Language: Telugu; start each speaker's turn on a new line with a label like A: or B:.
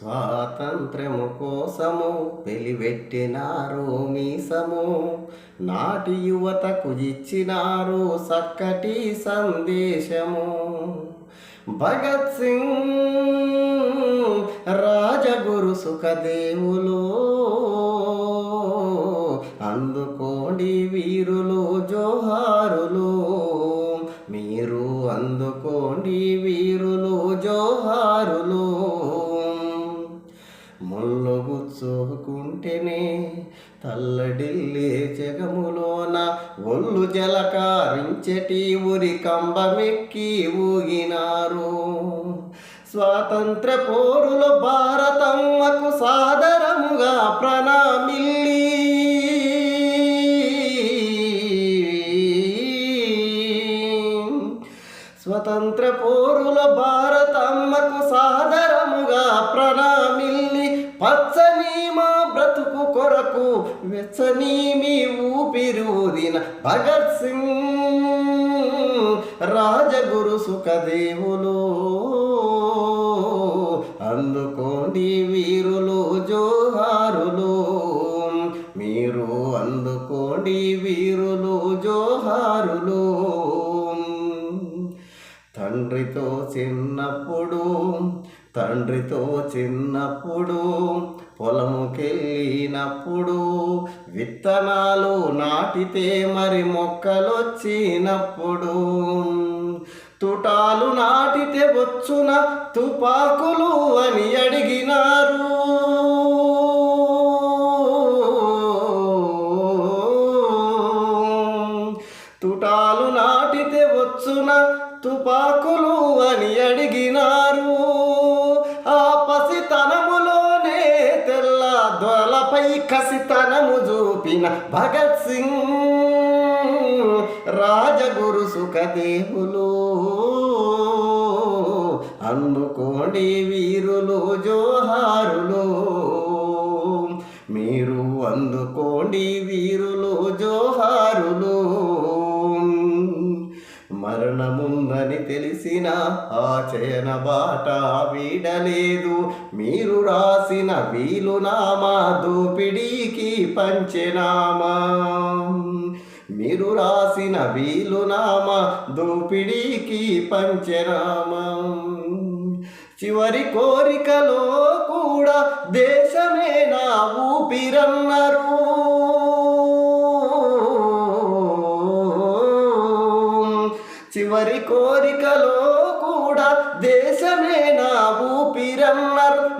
A: స్వాతంత్రము కోసము వెలివెట్టినారు మీసము. నాటి యువతకు ఇచ్చినారు చక్కటి సందేశము. భగత్ సింగ్ రాజగురు సుఖదేవులు. అందుకోండి వీరులు జోహారులు. మీరు అందుకోండి వీరులు జోహారులు. గుచ్చుకుంటేనే తల్లడిల్లే జగములోన ఒళ్ళు జలకారించటి ఉరి కంబమెక్కి ఊగినారు. స్వాతంత్ర పోరులు భారతమ్మకు సాదరముగా ప్రణామిల్లి. స్వతంత్ర పోరుల భారతమ్మకు సాదరముగా ప్రణామిల్లి. పచ్చని మా బ్రతుకు కొరకు వెచ్చని మీ ఊపిరూదిన భగత్ సింగ్. రాజగురు సుఖదేవులు అందుకోండి వీరులు జోహారులు. మీరు అందుకోండి వీరులు జోహారులు. తండ్రితో చిన్నప్పుడు తండ్రితో చిన్నప్పుడు పొలముకెళ్ళినప్పుడు విత్తనాలు నాటితే మరి మొక్కలొచ్చినప్పుడు తుటాలు నాటితే వచ్చున తుపాకులు అని అడిగినారు. తుటాలు నాటితే వచ్చున తుపాకులు అని అడిగినారు. ధ్వలపై కసితనము చూపిన భగత్ సింగ్. రాజగురు సుఖదేవులు. అందుకోండి వీరులు జోహారులు. మీరు అందుకోండి వీరులు జోహారు ఉందని తెలిసిన ఆచయన బాట వీడలేదు. మీరు రాసిన వీలునామా దోపిడీకి పంచనామా. మీరు రాసిన వీలునామా దోపిడీకి పంచనామా. చివరి కోరికలో కూడా దేశమే నా ఊపిరన్నారు. చివరి కోరికలో కూడా దేశమే నా ఊపిరన్నారు.